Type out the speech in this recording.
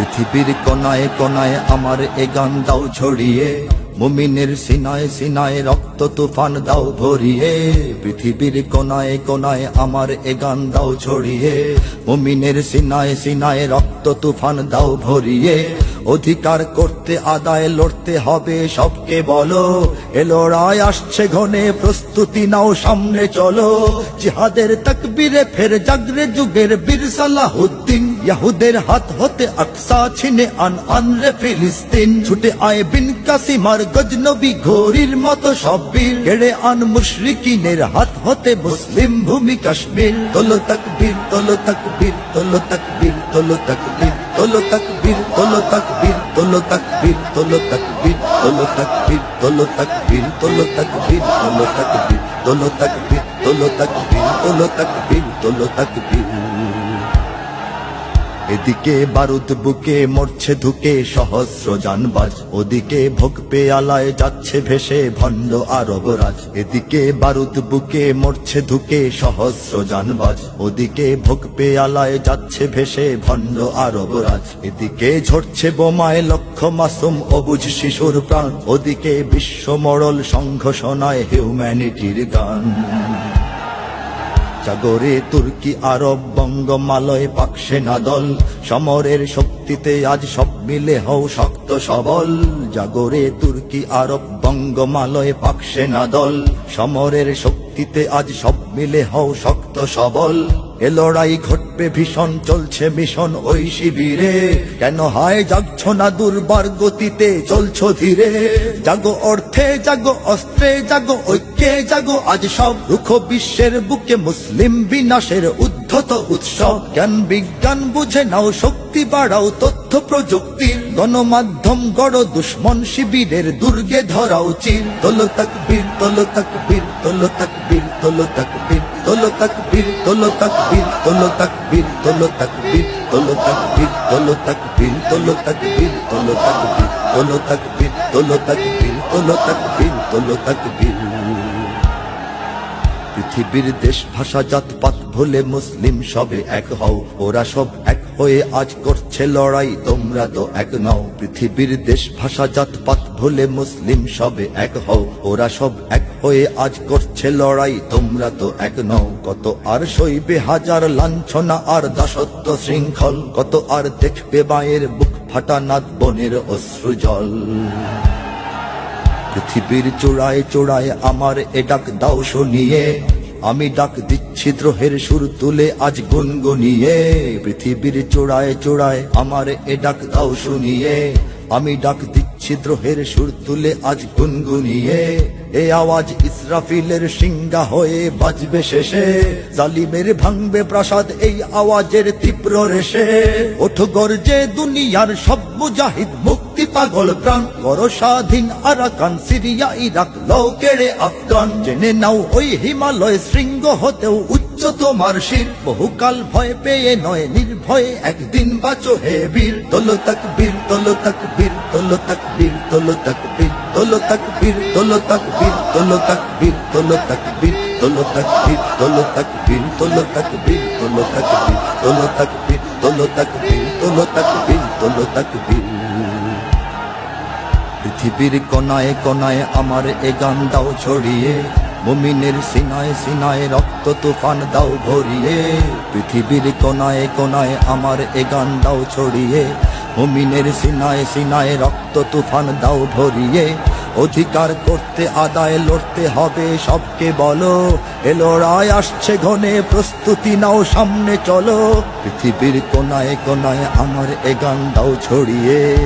পৃথিবীর কোনায় কোনায় আমার এ গান দাও ছড়িয়ে, মুমিনের সিনায় সিনায় রক্ত তুফান দাও ভরিয়ে, পৃথিবীর কোনায় কোনায় আমার এ গান দাও ছড়িয়ে, মুমিনের সিনায় সিনায় রক্ত তুফান দাও ভরিয়ে অধিকার করতে, আদায় লড়তে হবে সবকে বলো। এ লড়াই আসছে ঘনে, প্রস্তুতি নাও সামনে চলো। জিহাদের তকবীরে ফের জাগরে যুগের বীর সালাহুদ্দিন। ইয়াহুদের হাত হতে আকসা ছিনে আন আন রে ফিলিস্তিন। ছুটে আয় বিন কাসিমার গজনবী ঘোরির মতো সব বীর। কেড়ে আন মুশরিকিনের হাত হতে মুসলিম ভূমি কাশ্মীর। তোলো তকবীর তোলো তকবীর তোলো তকবীর তোলো তকবীর। তোলো তকবীর তোলো তকবীর তোলো তকবীর তোলো তকবীর তোলো তকবীর তোলো তকবীর তোলো তকবীর তোলো তকবীর তোলো তকবীর তোলো তকবীর তোলো তকবীর তোলো তকবীর এদিকে বারুদ বুকে মরছে ধুকে সহস্র জানবাজ ওদিকে ভোগ পেয়ালায় যাচ্ছে ভেসে ভণ্ড আরবরাজ এদিকে বারুদ বুকে মরছে ধুকে সহস্র জানবাজ ওদিকে ভোগ পেয়ালায় যাচ্ছে ভেসে ভণ্ড আরবরাজ এদিকে ঝরছে বোমায় লক্ষ মাসুম অবুঝ শিশুর প্রাণ। ওদিকে বিশ্ব মরল সংঘ শোনায় হিউম্যানিটির গান। জাগরে তুর্কি, আরব, বঙ্গমালয়, পাক দল। সমরের শক্তিতে আজ সব মিলে হও শক্ত সবল। জাগরে তুর্কি, আরব, বঙ্গমালয়, পাক দল। সমরের শক্তিতে আজ সব মিলে হও শক্ত সবল। এ লড়াই ঘটবে ভীষণ, চলছে মিশন ওই শিবিরে। কেন হায়, জাগছ না দুর্বার গতিতে, চলছ ধীরে। জাগো অর্থে, জাগো অস্ত্রে, জাগো ঐক্যে, জাগো আজ সব। রুখ বিশ্বের বুকে মুসলিম বিনাশের উদ্ধত উৎসব। জ্ঞান বিজ্ঞান বুঝে নাও, শক্তি বাড়াও, তথ্য প্রযুক্তির গণমাধ্যম গড়, দুশ্মন শিবিরের দুর্গে ধরাও চির। তোলো তকবীর তোলো তকবীর তোলো তকবীর তোলো তকবীর তোলো তকবীর তোলো তকবীর তোলো তকবীর তোলো তকবীর। তোলো তকবীর তোলো তকবীর তোলো তকবীর তোলো তকবীর তোলো তকবীর তোলো তকবীর তোলো তকবীর তোলো তকবীর পৃথিবীর দেশ ভাষা জাতপাত ভুলে মুসলিম সবে এক হও। ওরা সব এক হয়ে আজ করছে লড়াই, তোমরা তো এক নও। পৃথিবীর দেশ ভাষা জাতপাত ভুলে মুসলিম সবে এক হও। ওরা সব এক হয়ে আজ করছে লড়াই, তোমরা তো এক নও। কত আর সইবে হাজার লাঞ্ছনা, আর দাসত্ব শৃঙ্খল, কত আর দেখবে মায়ের বুক ফাটা বনের অশ্রু জল। পৃথিবীর চোড়ায় চোড়ায় আমার এ ডাক দাও শুনিয়ে। আমি ডাক দিচ্ছি দ্রোহের সুর তুলে আজ গুনগুনিয়ে। পৃথিবীর চোড়ায় চোড়ায় আমার এ ডাক দাও শুনিয়ে। আমি ডাক দিচ্ছি দ্রোহের সুর তুলে আজ গুনগুনিয়ে। এ আওয়াজ ইসরাফিলের সিংহা হয়ে বাজবে শেষে। জালিমের ভাঙবে প্রাসাদ, এই আওয়াজের তীব্র রেশে ওঠ গর্জে দুনিয়ার সব মুজাহিদ, মুক্তি পাগল প্রাণ। করো স্বাধীন আরাকান, সিরিয়া, ইরাক লও কেড়ে আফগান। জেনে নাও ওই হিমালয় শৃঙ্গ হতেও উচ্চ তোমার শির বহুকাল ভয় পেয়ে নয় নির্ভয়ে একদিন বাঁচো হে বীর তোলো তক বীর তোলো তক বীর তোলো তক বীর তোলো তক বীর তোলো তক বীর তোলো তক বীর তোলো তক বীর তোলো তক বীর তোলো তক বীর তোলো তক বীর তোলো তক বীর তোলো তক বীর তোলো তক বীর তোলো তক বীর তোলো তক বীর তোলো তক বীর পৃথিবীর কোনায় কোনায় আমার এ গান দাও ছড়িয়ে মুমিনের সিনায় সিনায় রক্ত তুফান দাও ভরিয়ে। পৃথিবীর কোনায় কোনায় আমার এ গান দাও ছড়িয়ে। মুমিনের সিনায় সিনায় রক্ত তুফান দাও ভরিয়ে। অধিকার করতে, আদায় লড়তে হবে সবকে বলো। এ লড়াই আসছে ঘনে, প্রস্তুতি নাও সামনে চলো। পৃথিবীর কোনায় কোনায় আমার এ গান দাও ছড়িয়ে।